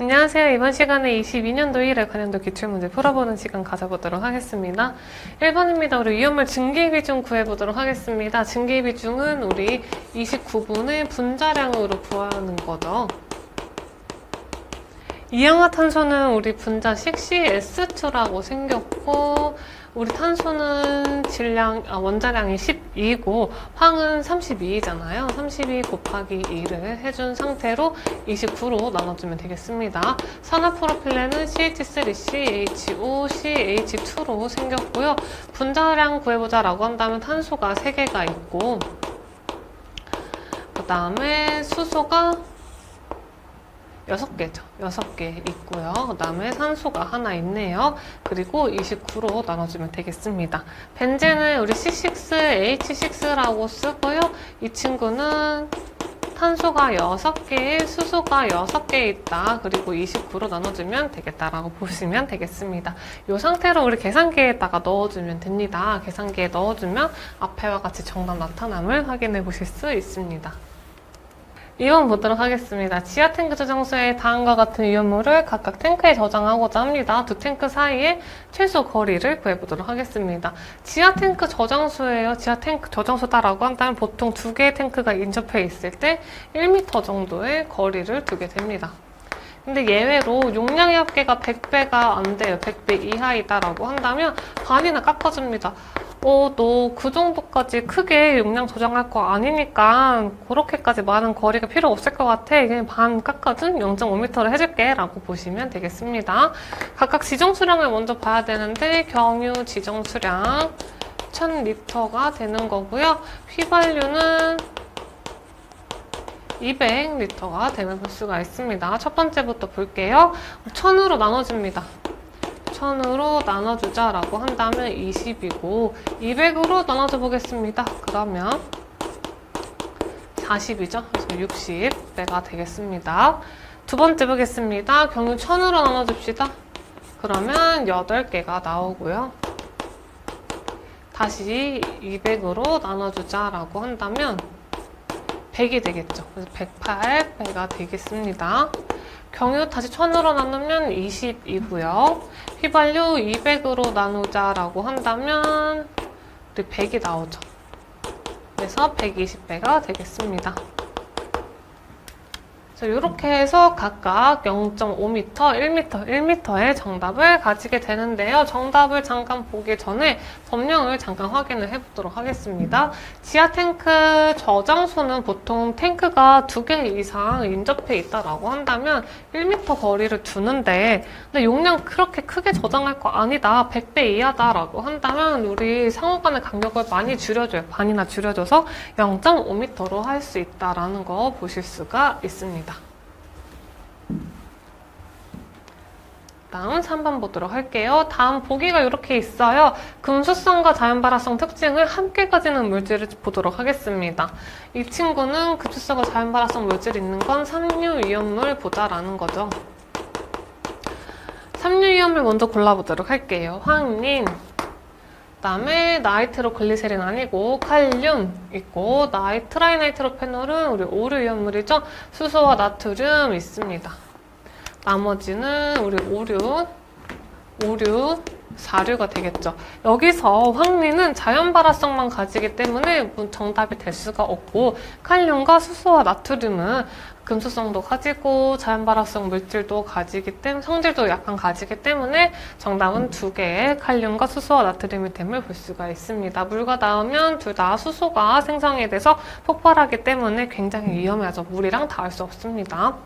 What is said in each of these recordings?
안녕하세요. 이번 시간에 22년도 1회 관련도 기출문제 풀어보는 시간 가져보도록 하겠습니다. 1번입니다. 우리 위험물 증기 비중 구해보도록 하겠습니다. 증기 비중은 우리 29분의 분자량으로 구하는 거죠. 이氧화탄소는 우리 분자 CCS2라고 생겼고 우리 탄소는 질량 아, 원자량이 12고 황은 32잖아요. 32 곱하기 2를 해준 상태로 29로 나눠주면 되겠습니다. 산화 프로필렌은 CH3CHO, CH2로 생겼고요. 분자량 구해보자 라고 한다면 탄소가 3개가 있고 그 다음에 수소가 6개죠. 6개 있고요. 그 다음에 산소가 하나 있네요. 그리고 29로 나눠주면 되겠습니다. 벤젠은 우리 C6H6라고 쓰고요. 이 친구는 탄소가 6개, 수소가 6개 있다. 그리고 29로 나눠주면 되겠다라고 보시면 되겠습니다. 이 상태로 우리 계산기에다가 넣어주면 됩니다. 계산기에 넣어주면 앞에와 같이 정답 나타남을 확인해 보실 수 있습니다. 2번 보도록 하겠습니다. 지하 탱크 저장소에 다음과 같은 위험물을 각각 탱크에 저장하고자 합니다. 두 탱크 사이의 최소 거리를 구해보도록 하겠습니다. 지하 탱크 저장소예요. 지하 탱크 저장소다라고 한다면 보통 두 개의 탱크가 인접해 있을 때 1m 정도의 거리를 두게 됩니다. 근데 예외로 용량의 합계가 100배가 안 돼요. 100배 이하이다라고 한다면 반이나 깎아줍니다. 어, 너 그 정도까지 크게 용량 조정할 거 아니니까 그렇게까지 많은 거리가 필요 없을 것 같아. 그냥 반 깎아준 0.5m를 해줄게. 라고 보시면 되겠습니다. 각각 지정 수량을 먼저 봐야 되는데 경유 지정 수량 1000리터가 되는 거고요. 휘발유는 200리터가 되는 볼 수가 있습니다. 첫 번째부터 볼게요. 1000으로 나눠집니다. 1000으로 나눠주자라고 한다면 20이고 200으로 나눠줘 보겠습니다. 그러면 40이죠. 그래서 60배가 되겠습니다. 두 번째 보겠습니다. 경유 1000으로 나눠줍시다. 그러면 8개가 나오고요. 다시 200으로 나눠주자라고 한다면 100이 되겠죠. 그래서 108배가 되겠습니다. 경유 다시 1000으로 나누면 20이고요. 휘발유 200으로 나누자라고 한다면 우리 100이 나오죠. 그래서 120배가 되겠습니다. 이렇게 해서 각각 0.5m, 1m, 1m의 정답을 가지게 되는데요. 정답을 잠깐 보기 전에 법령을 잠깐 확인을 해보도록 하겠습니다. 지하 탱크 저장소는 보통 탱크가 두 개 이상 인접해 있다라고 한다면 1m 거리를 두는데 근데 용량 그렇게 크게 저장할 거 아니다. 100배 이하다라고 한다면 우리 상호간의 간격을 많이 줄여줘요. 반이나 줄여줘서 0.5m로 할 수 있다라는 거 보실 수가 있습니다. 다음 3번 보도록 할게요. 다음 보기가 이렇게 있어요. 금수성과 자연발화성 특징을 함께 가지는 물질을 보도록 하겠습니다. 이 친구는 금수성과 자연발화성 물질이 있는 건 삼류위험물 보자라는 거죠. 삼류위험물 먼저 골라보도록 할게요. 황린, 그다음에 나이트로글리세린 아니고 칼륨 있고 나이트라이나이트로페놀은 우리 오류 위험물이죠. 수소와 나트륨 있습니다. 나머지는 우리 오류, 오류, 사류가 되겠죠. 여기서 황리는 자연 발화성만 가지기 때문에 정답이 될 수가 없고 칼륨과 수소와 나트륨은 금수성도 가지고 자연 발화성 물질도 가지기 때문에 성질도 약간 가지기 때문에 정답은 두 개의 칼륨과 수소와 나트륨이 됨을 볼 수가 있습니다. 물과 닿으면 둘 다 수소가 생성이 돼서 폭발하기 때문에 굉장히 위험하죠. 물이랑 닿을 수 없습니다.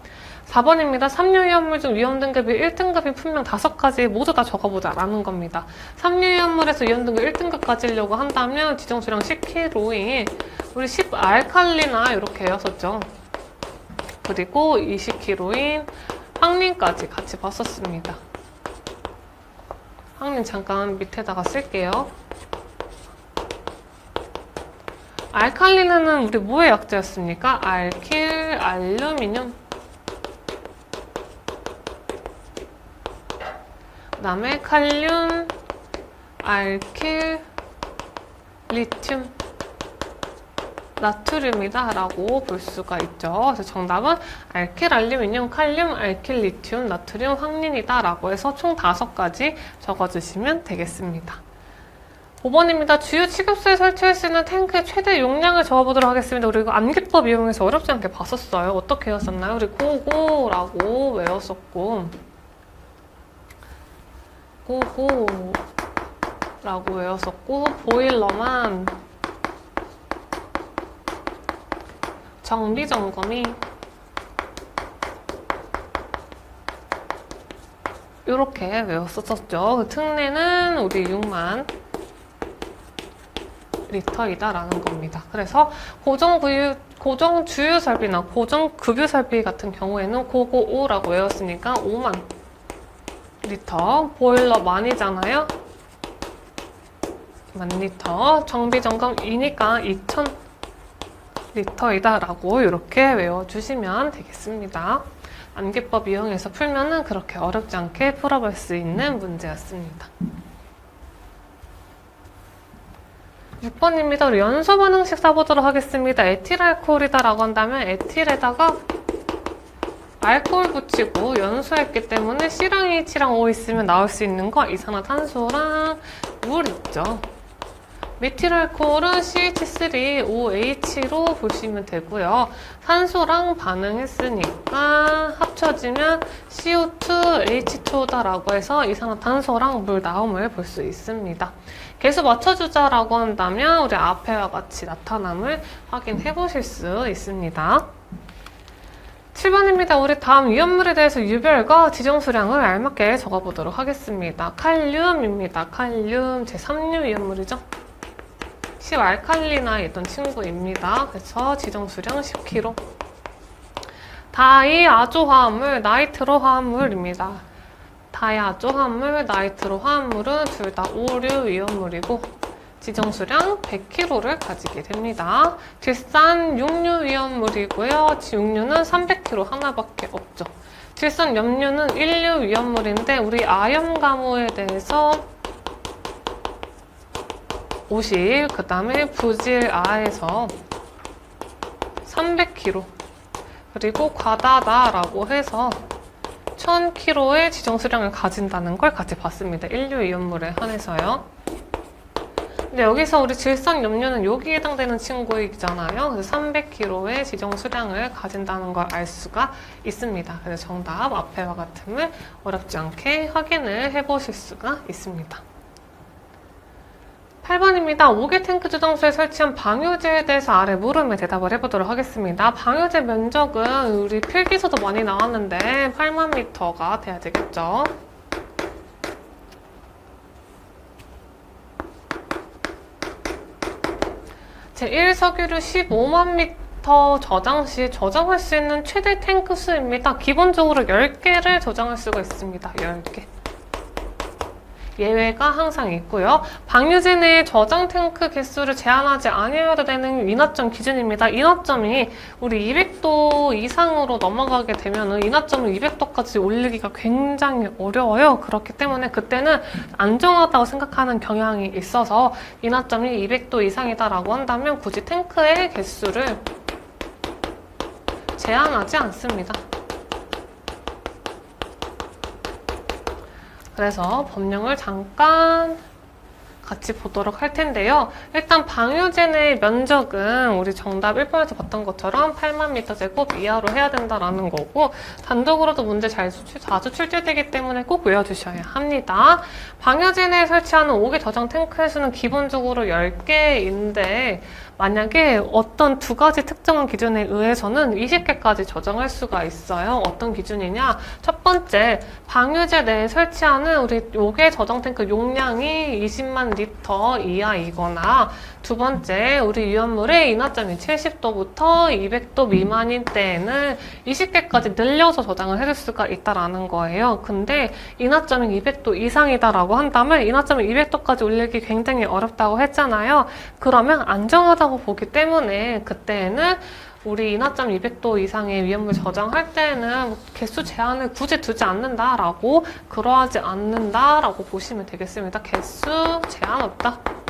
4번입니다. 삼류위험물 중 위험 등급이 1등급이 분명 5가지 모두 다 적어보자 라는 겁니다. 삼류위험물에서 위험 등급 1등급 가지려고 한다면 지정수량 10kg인 우리 10알칼리나 이렇게 외웠었죠. 그리고 20kg인 황린까지 같이 봤었습니다. 황린 잠깐 밑에다가 쓸게요. 알칼리는 우리 뭐의 약자였습니까? 알킬, 알루미늄, 그 다음에 칼륨, 알킬, 리튬 나트륨이다 라고 볼 수가 있죠. 그래서 정답은 알킬, 알루미늄, 칼륨, 알킬, 리튬, 나트륨, 황린이다 라고 해서 총 다섯 가지 적어주시면 되겠습니다. 5번입니다. 주요 취급소에 설치할 수 있는 탱크의 최대 용량을 적어보도록 하겠습니다. 우리 이거 암기법 이용해서 어렵지 않게 봤었어요. 어떻게 외웠었나요? 우리 고고라고 외웠었고 고고 라고 외웠었고 보일러만 정비 점검이 이렇게 외웠었죠. 그 특례는 우리 6만 리터이다라는 겁니다. 그래서 고정 구유, 고정 주유 설비나 고정 급유 설비 같은 경우에는 고고 5라고 외웠으니까 5만 리터. 보일러 만이잖아요. 만 리터. 정비 점검 2니까 2천 리터이다 라고 이렇게 외워주시면 되겠습니다. 암기법 이용해서 풀면 은 그렇게 어렵지 않게 풀어볼 수 있는 문제였습니다. 6번입니다. 우리 연소 반응식 써보도록 하겠습니다. 에틸알코올이다 라고 한다면 에틸에다가 알코올 붙이고 연소했기 때문에 C랑 H랑 O 있으면 나올 수 있는 거 이산화탄소랑 물 있죠. 메틸 알코올은 CH3OH로 보시면 되고요. 산소랑 반응했으니까 합쳐지면 CO2H2다라고 해서 이산화탄소랑 물 나옴을 볼 수 있습니다. 계수 맞춰주자라고 한다면 우리 앞에와 같이 나타남을 확인해 보실 수 있습니다. 7번입니다. 우리 다음 위험물에 대해서 유별과 지정 수량을 알맞게 적어보도록 하겠습니다. 칼륨입니다. 칼륨 제3류 위험물이죠. 10알칼리나 있던 친구입니다. 그래서 지정 수량 10kg. 다이아조 화합물, 나이트로 화합물입니다. 다이아조 화합물, 나이트로 화합물은 둘 다 오류 위험물이고 지정 수량 100kg를 가지게 됩니다. 질산 육류 위험물이고요. 육류는 300kg 하나밖에 없죠. 질산 염류는 1류 위험물인데 우리 아염 가무에 대해서 50, 그 다음에 부질아에서 300kg 그리고 과다다라고 해서 1000kg의 지정 수량을 가진다는 걸 같이 봤습니다. 1류 이온물에 한해서요. 근데 여기서 우리 질산 염료는 여기에 해당되는 친구이잖아요. 그래서 300kg의 지정 수량을 가진다는 걸 알 수가 있습니다. 그래서 정답 앞에와 같음을 어렵지 않게 확인을 해보실 수가 있습니다. 8번입니다. 5개 탱크 주정소에 설치한 방요제에 대해서 아래 물음에 대답을 해보도록 하겠습니다. 방요제 면적은 우리 필기에서도 많이 나왔는데 8만 미터가 돼야 되겠죠. 제1석유류 15만 미터 저장 시 저장할 수 있는 최대 탱크 수입니다. 기본적으로 10개를 저장할 수가 있습니다. 10개. 예외가 항상 있고요. 내 저장 탱크 개수를 제한하지 아니어도 되는 인하점 기준입니다. 인하점이 우리 200도 이상으로 넘어가게 되면 인하점을 200도까지 올리기가 굉장히 어려워요. 그렇기 때문에 그때는 안정하다고 생각하는 경향이 있어서 인하점이 200도 이상이다라고 한다면 굳이 탱크의 개수를 제한하지 않습니다. 그래서 법령을 잠깐 같이 보도록 할 텐데요. 일단 방유제의 면적은 우리 정답 1번에서 봤던 것처럼 8만 미터 제곱 이하로 해야 된다라는 거고 단독으로도 문제 잘 수- 자주 출제되기 때문에 꼭 외워주셔야 합니다. 방유제 내에 설치하는 5개 저장 탱크의 수는 기본적으로 10개인데 만약에 어떤 두 가지 특정한 기준에 의해서는 20개까지 저장할 수가 있어요. 어떤 기준이냐? 첫 번째, 방유제 내에 설치하는 우리 5개 저장 탱크 용량이 20만 리터 이하이거나 두 번째, 우리 위험물의 인하점이 70도부터 200도 미만인 때에는 20개까지 늘려서 저장을 해줄 수가 있다라는 거예요. 근데 인하점이 200도 이상이다라고 한다면 인하점을 200도까지 올리기 굉장히 어렵다고 했잖아요. 그러면 안정하다고 보기 때문에 그때에는 우리 인하점 200도 이상의 위험물 저장할 때는 개수 제한을 굳이 두지 않는다라고 그러하지 않는다라고 보시면 되겠습니다. 개수 제한 없다.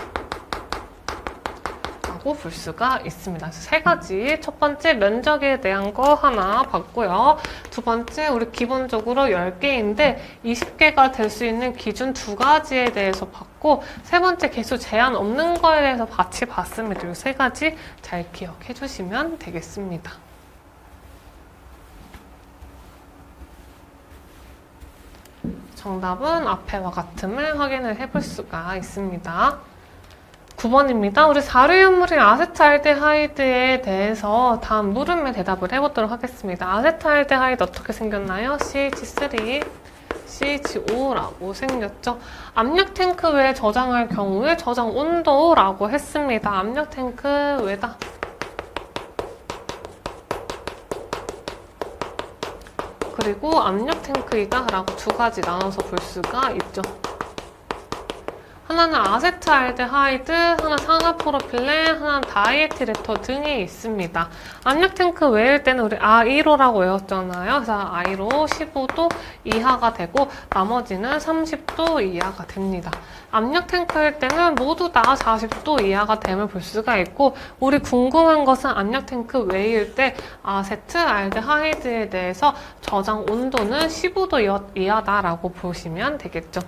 라고 볼 수가 있습니다. 세 가지. 첫 번째 면적에 대한 거 하나 봤고요. 두 번째 우리 기본적으로 10개인데 20개가 될 수 있는 기준 두 가지에 대해서 봤고 세 번째 개수 제한 없는 거에 대해서 같이 봤습니다. 이 세 가지 잘 기억해 주시면 되겠습니다. 정답은 앞에와 같음을 확인을 해볼 수가 있습니다. 9번입니다. 우리 사료연물인 아세트알데하이드에 대해서 다음 물음에 대답을 해보도록 하겠습니다. 아세트알데하이드 어떻게 생겼나요? CH3, CH5라고 생겼죠. 압력 탱크 외에 저장할 경우에 저장 온도라고 했습니다. 압력 탱크 외다. 그리고 압력 탱크이다 라고 두 가지 나눠서 볼 수가 있죠. 하나는 아세트알데하이드, 하나 산화프로필렌, 하나는 다이에틸에터 등이 있습니다. 압력 탱크 외일 때는 우리 아이로라고 외웠잖아요. 그래서 아이로 15도 이하가 되고 나머지는 30도 이하가 됩니다. 압력 탱크일 때는 모두 다 40도 이하가 됨을 볼 수가 있고 우리 궁금한 것은 압력 탱크 외일 때 아세트알데하이드에 대해서 저장 온도는 15도 이하다라고 보시면 되겠죠.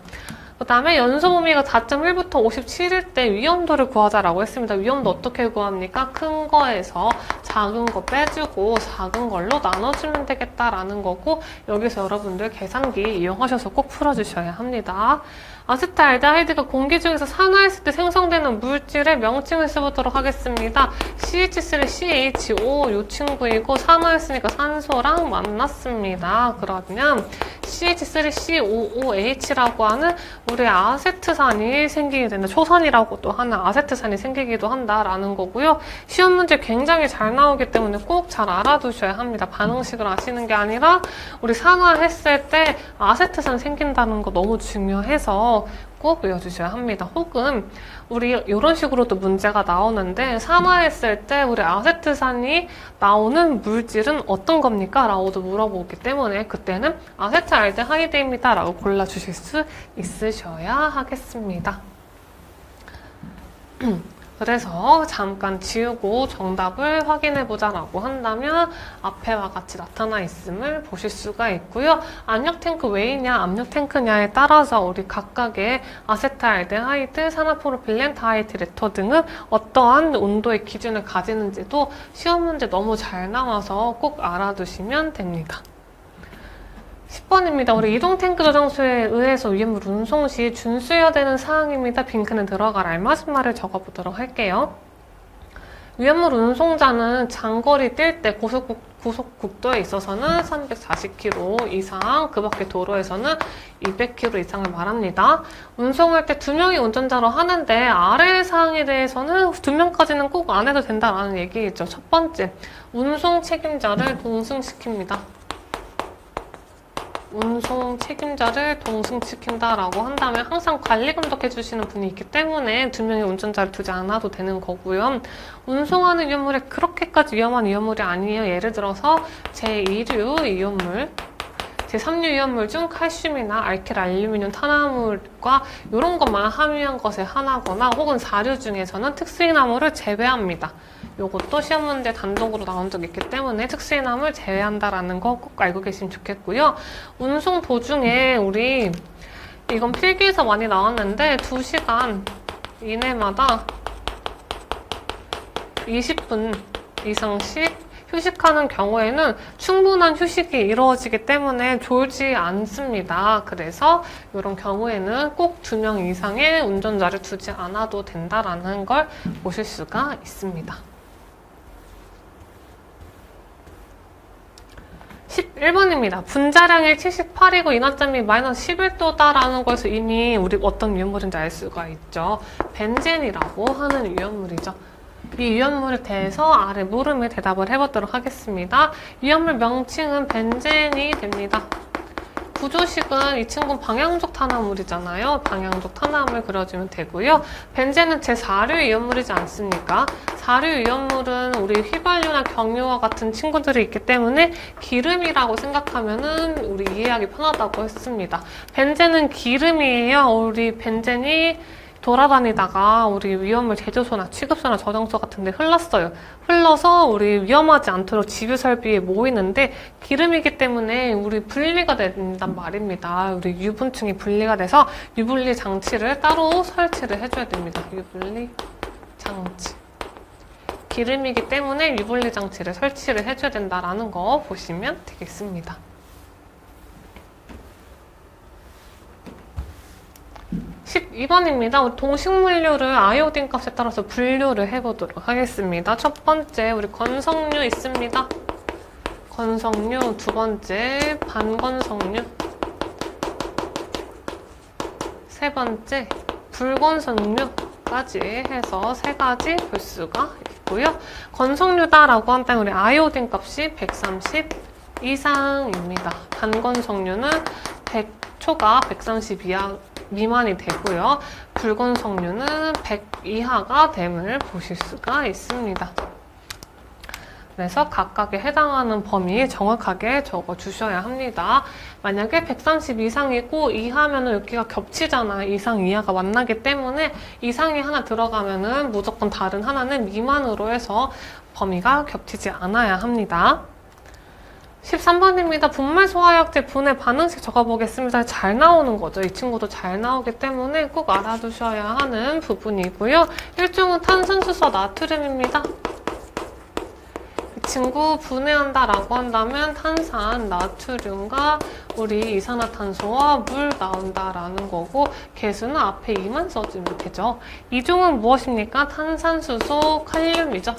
그 다음에 연소 범위가 4.1부터 57일 때 위험도를 구하자라고 했습니다. 위험도 어떻게 구합니까? 큰 거에서 작은 거 빼주고 작은 걸로 나눠주면 되겠다라는 거고 여기서 여러분들 계산기 이용하셔서 꼭 풀어주셔야 합니다. 아세트알데하이드가 공기 중에서 산화했을 때 생성되는 물질의 명칭을 써보도록 하겠습니다. CH3CH5 이 친구이고 산화했으니까 산소랑 만났습니다. 그러면 CH3COOH라고 하는 우리 아세트산이 생기게 된다. 초산이라고도 하는 아세트산이 생기기도 한다라는 거고요. 시험 문제 굉장히 잘 나오기 때문에 꼭 잘 알아두셔야 합니다. 반응식을 아시는 게 아니라 우리 산화했을 때 아세트산 생긴다는 거 너무 중요해서 꼭 외워주셔야 합니다. 혹은 우리 이런 식으로도 문제가 나오는데 산화했을 때 우리 아세트산이 나오는 물질은 어떤 겁니까? 라고도 물어보기 때문에 그때는 아세트알데하이드입니다. 라고 골라주실 수 있으셔야 하겠습니다. 그래서 잠깐 지우고 정답을 확인해 보자 라고 한다면 앞에와 같이 나타나 있음을 보실 수가 있고요. 압력 탱크 왜이냐 압력 탱크냐에 따라서 우리 각각의 아세트알데하이드, 산화프로필렌, 다이에틸에터 등은 어떠한 온도의 기준을 가지는지도 시험 문제 너무 잘 나와서 꼭 알아두시면 됩니다. 10번입니다. 우리 이동 탱크 저장소에 의해서 위험물 운송 시 준수해야 되는 사항입니다. 빈칸에 들어갈 알맞은 말을 적어보도록 할게요. 위험물 운송자는 장거리 뛸 때 고속국, 고속국도에 있어서는 340km 이상, 그 밖에 도로에서는 200km 이상을 말합니다. 운송할 때 두 명이 운전자로 하는데 아래 사항에 대해서는 두 명까지는 꼭 안 해도 된다라는 얘기겠죠. 첫 번째, 운송 책임자를 동승시킵니다. 운송 책임자를 동승시킨다라고 한다면 항상 관리 감독해 주시는 분이 있기 때문에 두 명의 운전자를 두지 않아도 되는 거고요. 운송하는 위험물이 그렇게까지 위험한 위험물이 아니에요. 예를 들어서 제2류 위험물, 제3류 위험물 중 칼슘이나 알킬, 알루미늄, 탄화물과 이런 것만 함유한 것의 하나거나 혹은 4류 중에서는 특수인화물을 제외합니다. 이것도 시험 문제 단독으로 나온 적이 있기 때문에 특수인함을 제외한다라는 거 꼭 알고 계시면 좋겠고요. 운송 도중에 우리 이건 필기에서 많이 나왔는데 2시간 이내마다 20분 이상씩 휴식하는 경우에는 충분한 휴식이 이루어지기 때문에 졸지 않습니다. 그래서 이런 경우에는 꼭 두 명 이상의 운전자를 두지 않아도 된다라는 걸 보실 수가 있습니다. 11번입니다. 분자량이 78이고 인화점이 마이너스 11도다라는 것을 이미 우리 어떤 위험물인지 알 수가 있죠. 벤젠이라고 하는 위험물이죠. 이 위험물에 대해서 아래 물음에 대답을 해보도록 하겠습니다. 위험물 명칭은 벤젠이 됩니다. 구조식은 이 친구는 방향족 탄화물이잖아요. 방향족 탄화물 그려주면 되고요. 벤젠은 제4류 위험물이지 않습니까? 4류 위험물은 우리 휘발유나 경유와 같은 친구들이 있기 때문에 기름이라고 생각하면은 우리 이해하기 편하다고 했습니다. 벤젠은 기름이에요. 우리 벤젠이 돌아다니다가 우리 위험물 제조소나 취급소나 저장소 같은 데 흘렀어요. 흘러서 우리 위험하지 않도록 집유 설비에 모이는데 기름이기 때문에 우리 분리가 된단 말입니다. 우리 유분층이 분리가 돼서 유분리 장치를 따로 설치를 해줘야 됩니다. 유분리 장치. 기름이기 때문에 유분리 장치를 설치를 해줘야 된다라는 거 보시면 되겠습니다. 12번입니다. 우리 동식물류를 아이오딘 값에 따라서 분류를 해보도록 하겠습니다. 첫 번째, 우리 건성류 있습니다. 건성류, 두 번째, 반건성류. 세 번째, 불건성류까지 해서 세 가지 볼 수가 있고요. 건성류다라고 한다면 우리 아이오딘 값이 130 이상입니다. 반건성류는 100 초가 130 이하 미만이 되고요. 붉은 석류는 100 이하가 됨을 보실 수가 있습니다. 그래서 각각에 해당하는 범위 정확하게 적어 주셔야 합니다. 만약에 130 이상이고 이하면은 여기가 겹치잖아요. 이상 이하가 만나기 때문에 이상이 하나 들어가면은 무조건 다른 하나는 미만으로 해서 범위가 겹치지 않아야 합니다. 13번입니다. 분말 소화약제 분해 반응식 적어보겠습니다. 잘 나오는 거죠. 이 친구도 잘 나오기 때문에 꼭 알아두셔야 하는 부분이고요. 일종은 탄산수소 나트륨입니다. 이 친구 분해한다 라고 한다면 탄산, 나트륨과 우리 이산화탄소와 물 나온다라는 거고 개수는 앞에 2만 써주면 되죠. 이종은 무엇입니까? 탄산수소, 칼륨이죠.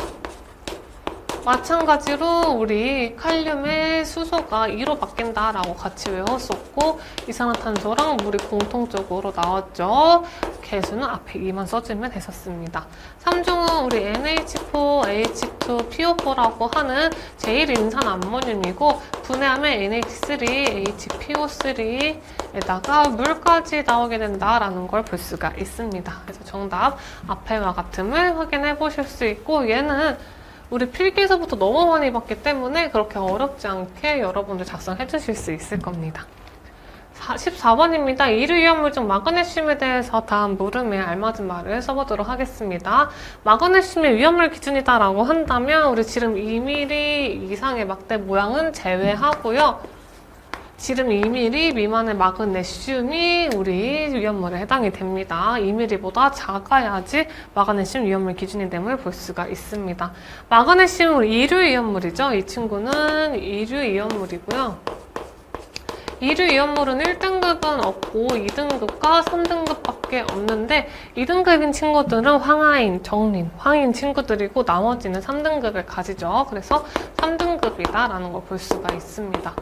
마찬가지로 우리 칼륨의 수소가 2로 바뀐다라고 같이 외웠었고 이산화탄소랑 물이 공통적으로 나왔죠. 개수는 앞에 2만 써주면 됐었습니다. 3종은 우리 NH4, H2PO4라고 하는 제일 인산 암모늄이고 분해하면 NH3, HPO3에다가 물까지 나오게 된다라는 걸 볼 수가 있습니다. 그래서 정답 앞에와 같음을 확인해 보실 수 있고 얘는 우리 필기에서부터 너무 많이 봤기 때문에 그렇게 어렵지 않게 여러분들 작성해 주실 수 있을 겁니다. 14번입니다. 이류위험물중 마그네슘에 대해서 다음 물음에 알맞은 말을 써보도록 하겠습니다. 마그네슘의 위험물 기준이다라고 한다면 우리 지름 2mm 이상의 막대 모양은 제외하고요. 지름 2mm 미만의 마그네슘이 우리 위험물에 해당이 됩니다. 2mm보다 작아야지 마그네슘 위험물 기준이 됨을 볼 수가 있습니다. 마그네슘은 이류 위험물이죠. 이 친구는 이류 위험물이고요. 이류 이온물은 1등급은 없고 2등급과 3등급밖에 없는데 2등급인 친구들은 황화인, 정린, 황인 친구들이고 나머지는 3등급을 가지죠. 그래서 3등급이다라는 걸 볼 수가 있습니다.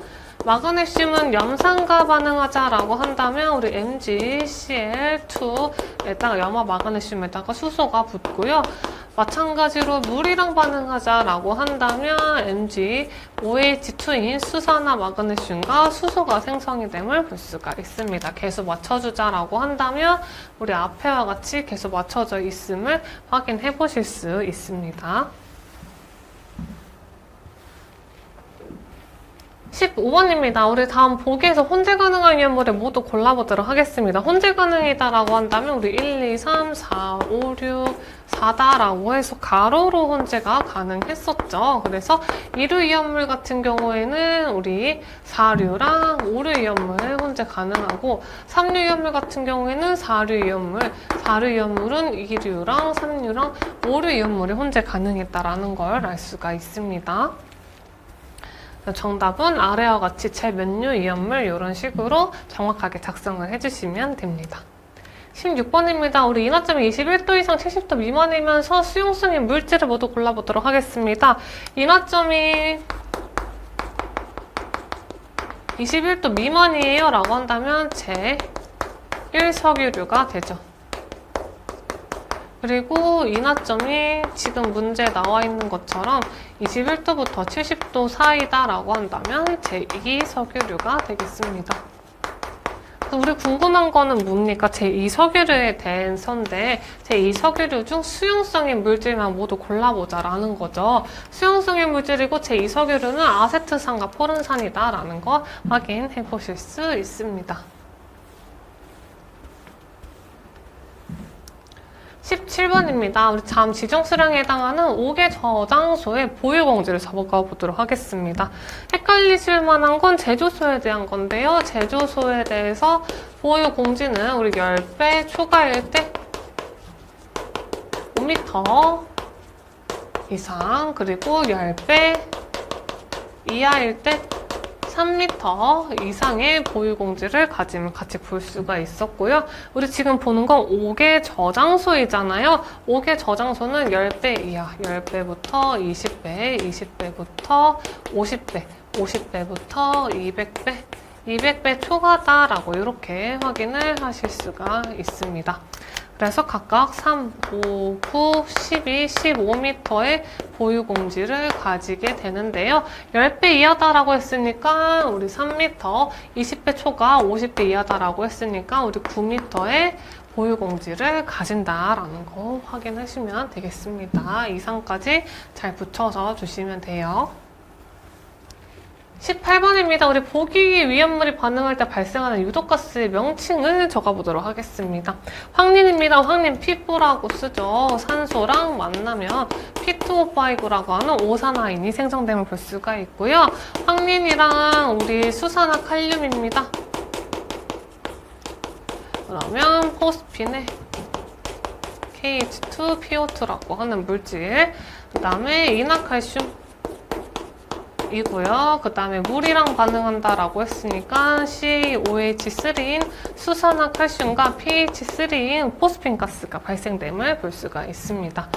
마그네슘은 염산과 반응하자라고 한다면 우리 MgCl2에다가 염화 마그네슘에다가 수소가 붙고요. 마찬가지로 물이랑 반응하자라고 한다면 MgOH2인 수산화 마그네슘과 수소가 생성이 됨을 볼 수가 있습니다. 계속 맞춰주자라고 한다면 우리 앞에와 같이 계속 맞춰져 있음을 확인해 보실 수 있습니다. 15번입니다. 우리 다음 보기에서 혼재 가능한 위험물을 모두 골라보도록 하겠습니다. 혼재 가능이다라고 한다면 우리 1, 2, 3, 4, 5, 6, 4다라고 해서 가로로 혼재가 가능했었죠. 그래서 2류 위험물 같은 경우에는 우리 4류랑 5류 위험물 혼재 가능하고 3류 위험물 같은 경우에는 4류 위험물, 4류 위험물은 2류랑 3류랑 5류 위험물이 혼재 가능했다라는 걸 알 수가 있습니다. 정답은 아래와 같이 제 메뉴 이연물 이런 식으로 정확하게 작성을 해주시면 됩니다. 16번입니다. 우리 인화점이 21도 이상 70도 미만이면서 수용성인 물질을 모두 골라보도록 하겠습니다. 인화점이 21도 미만이에요 라고 한다면 제 1석유류가 되죠. 그리고 인화점이 지금 문제에 나와 있는 것처럼 21도부터 70도 사이다라고 한다면 제2석유류가 되겠습니다. 우리 궁금한 거는 뭡니까? 제2석유류에 대한 선데 제2석유류 중 수용성인 물질만 모두 골라보자라는 거죠. 수용성인 물질이고 제2석유류는 아세트산과 포른산이다라는 거 확인해 보실 수 있습니다. 17번입니다. 우리 잠 지정 수량에 해당하는 5개 저장소의 보유 공지를 잡아가 보도록 하겠습니다. 헷갈리실 만한 건 제조소에 대한 건데요. 제조소에 대해서 보유 공지는 우리 10배 초과일 때 5m 이상 그리고 10배 이하일 때 3m 이상의 보유 공지를 가지면 같이 볼 수가 있었고요. 우리 지금 보는 건 5개 저장소이잖아요. 5개 저장소는 10배 이하, 10배부터 20배, 20배부터 50배, 50배부터 200배, 200배 초과다라고 이렇게 확인을 하실 수가 있습니다. 그래서 각각 3, 5, 9, 12, 15m의 보유 공지를 가지게 되는데요. 10배 이하다라고 했으니까 우리 3m, 20배 초과 50배 이하다라고 했으니까 우리 9m의 보유 공지를 가진다라는 거 확인하시면 되겠습니다. 이상까지 잘 붙여서 주시면 돼요. 18번입니다. 우리 보기 위험물이 반응할 때 발생하는 유독가스의 명칭을 적어보도록 하겠습니다. 황린입니다. 황린 P4라고 쓰죠. 산소랑 만나면 P2O5라고 하는 오산화인이 생성됨을 볼 수가 있고요. 황린이랑 우리 수산화 칼륨입니다. 그러면 포스핀의 KH2PO2라고 하는 물질 그 다음에 이나칼슘 이고요. 그 다음에 물이랑 반응한다라고 했으니까 COH3인 수산화 칼슘과 pH3인 포스핀 가스가 발생됨을 볼 수가 있습니다.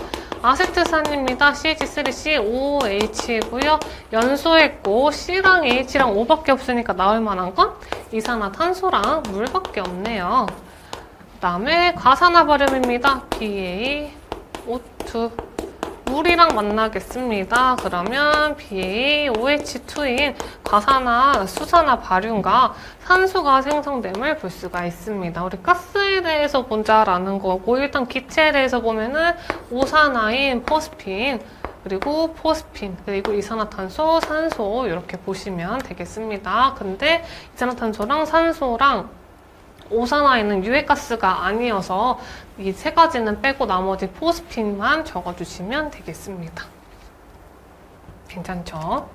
아세트산입니다. CH3COH이고요. 연소했고 C랑 H랑 O밖에 없으니까 나올 만한 건 이산화탄소랑 물밖에 없네요. 그 다음에 과산화발음입니다. BaO2 물이랑 만나겠습니다. 그러면 BaOH2인 과산화, 수산화 발륨과 산소가 생성됨을 볼 수가 있습니다. 우리 가스에 대해서 보자라는 거고 일단 기체에 대해서 보면은 오산화인 포스핀 그리고 포스핀, 그리고 이산화탄소, 산소 이렇게 보시면 되겠습니다. 근데 이산화탄소랑 산소랑 오산화에는 유해가스가 아니어서 이 세 가지는 빼고 나머지 포스핀만 적어주시면 되겠습니다. 괜찮죠?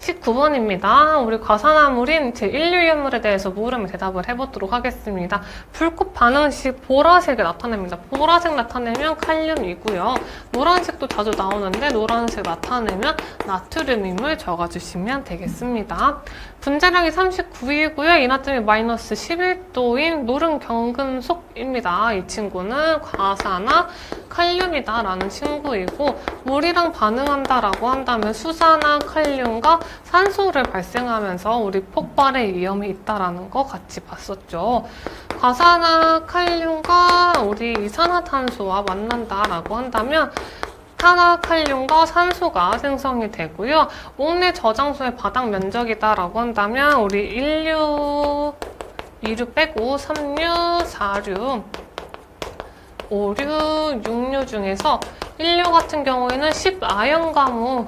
19번입니다. 우리 과산화물인 제1유연물에 대해서 물으면 대답을 해보도록 하겠습니다. 불꽃 반응 시 보라색을 나타냅니다. 보라색 나타내면 칼륨이고요. 노란색도 자주 나오는데 노란색 나타내면 나트륨임을 적어주시면 되겠습니다. 분자량이 39이고요. 이나트륨이 마이너스 11도인 노른 경금속입니다. 이 친구는 과산화 칼륨이다라는 친구이고 물이랑 반응한다라고 한다면 수산화 칼륨과 산소를 발생하면서 우리 폭발의 위험이 있다라는 거 같이 봤었죠. 과산화 칼륨과 우리 이산화탄소와 만난다라고 한다면 탄화칼륨과 산소가 생성이 되고요. 옥내 저장소의 바닥 면적이다라고 한다면 우리 1류, 2류 빼고 3류, 4류, 5류, 6류 중에서 1류 같은 경우에는 10아연 가무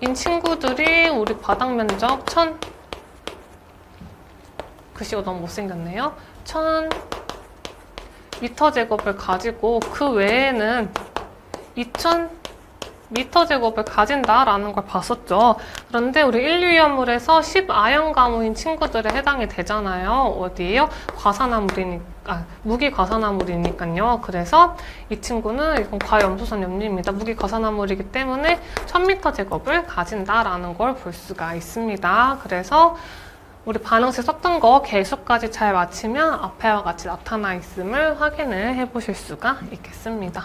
인 친구들이 우리 바닥 면적 1000 글씨가 너무 못생겼네요. 1000 미터 제곱을 가지고 그 외에는 2000 미터 제곱을 가진다라는 걸 봤었죠. 그런데 우리 인류위험물에서 10아연 가무인 친구들에 해당이 되잖아요. 어디에요? 과산화물이니까, 아, 무기 과산화물이니까요. 그래서 이 친구는 이건 과염소선 염류입니다. 무기 과산화물이기 때문에 1000미터 제곱을 가진다라는 걸 볼 수가 있습니다. 그래서 우리 반응식 썼던 거 개수까지 잘 맞히면 앞에와 같이 나타나 있음을 확인을 해 보실 수가 있겠습니다.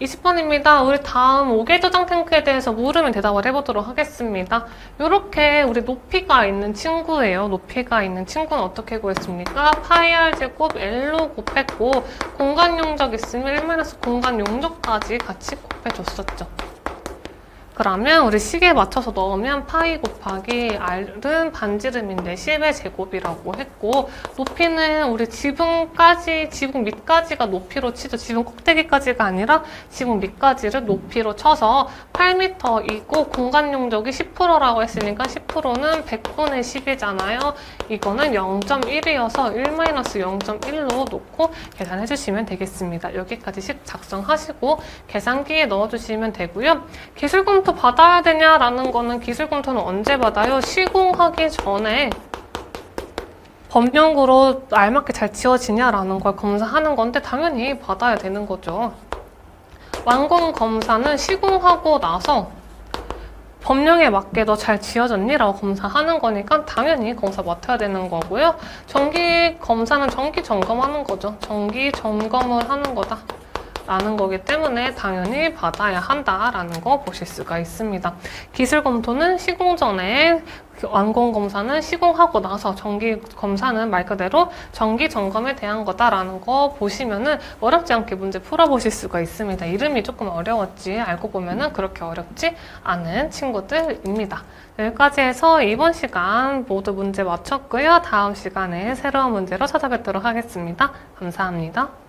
20번입니다. 우리 다음 5개 저장 탱크에 대해서 물으면 대답을 해보도록 하겠습니다. 이렇게 우리 높이가 있는 친구예요. 높이가 있는 친구는 어떻게 구했습니까? 파이 r 제곱 L로 곱했고 공간 용적 있으면 1 공간 용적까지 같이 곱해줬었죠. 그러면 우리 시계에 맞춰서 넣으면 파이 곱하기 r은 반지름인데 10의 제곱이라고 했고 높이는 우리 지붕까지 지붕 밑까지가 높이로 치죠. 지붕 꼭대기까지가 아니라 지붕 밑까지를 높이로 쳐서 8m이고 공간 용적이 10%라고 했으니까 10%는 100분의 10이잖아요. 이거는 0.1이어서 1-0.1로 놓고 계산해 주시면 되겠습니다. 여기까지 식 작성하시고 계산기에 넣어 주시면 되고요. 기술 검토 받아야 되냐라는 거는 기술 검토는 언제 받아요? 시공하기 전에 법령으로 알맞게 잘 지어지냐라는 걸 검사하는 건데 당연히 받아야 되는 거죠. 완공 검사는 시공하고 나서 법령에 맞게 너 잘 지어졌니?라고 검사하는 거니까 당연히 검사 맡아야 되는 거고요. 정기 검사는 정기 점검하는 거죠. 정기 점검을 하는 거다. 라는 거기 때문에 당연히 받아야 한다라는 거 보실 수가 있습니다. 기술 검토는 시공 전에 완공 검사는 시공하고 나서 정기 검사는 말 그대로 정기 점검에 대한 거다라는 거 보시면은 어렵지 않게 문제 풀어보실 수가 있습니다. 이름이 조금 어려웠지 알고 보면은 그렇게 어렵지 않은 친구들입니다. 여기까지 해서 이번 시간 모두 문제 맞췄고요. 다음 시간에 새로운 문제로 찾아뵙도록 하겠습니다. 감사합니다.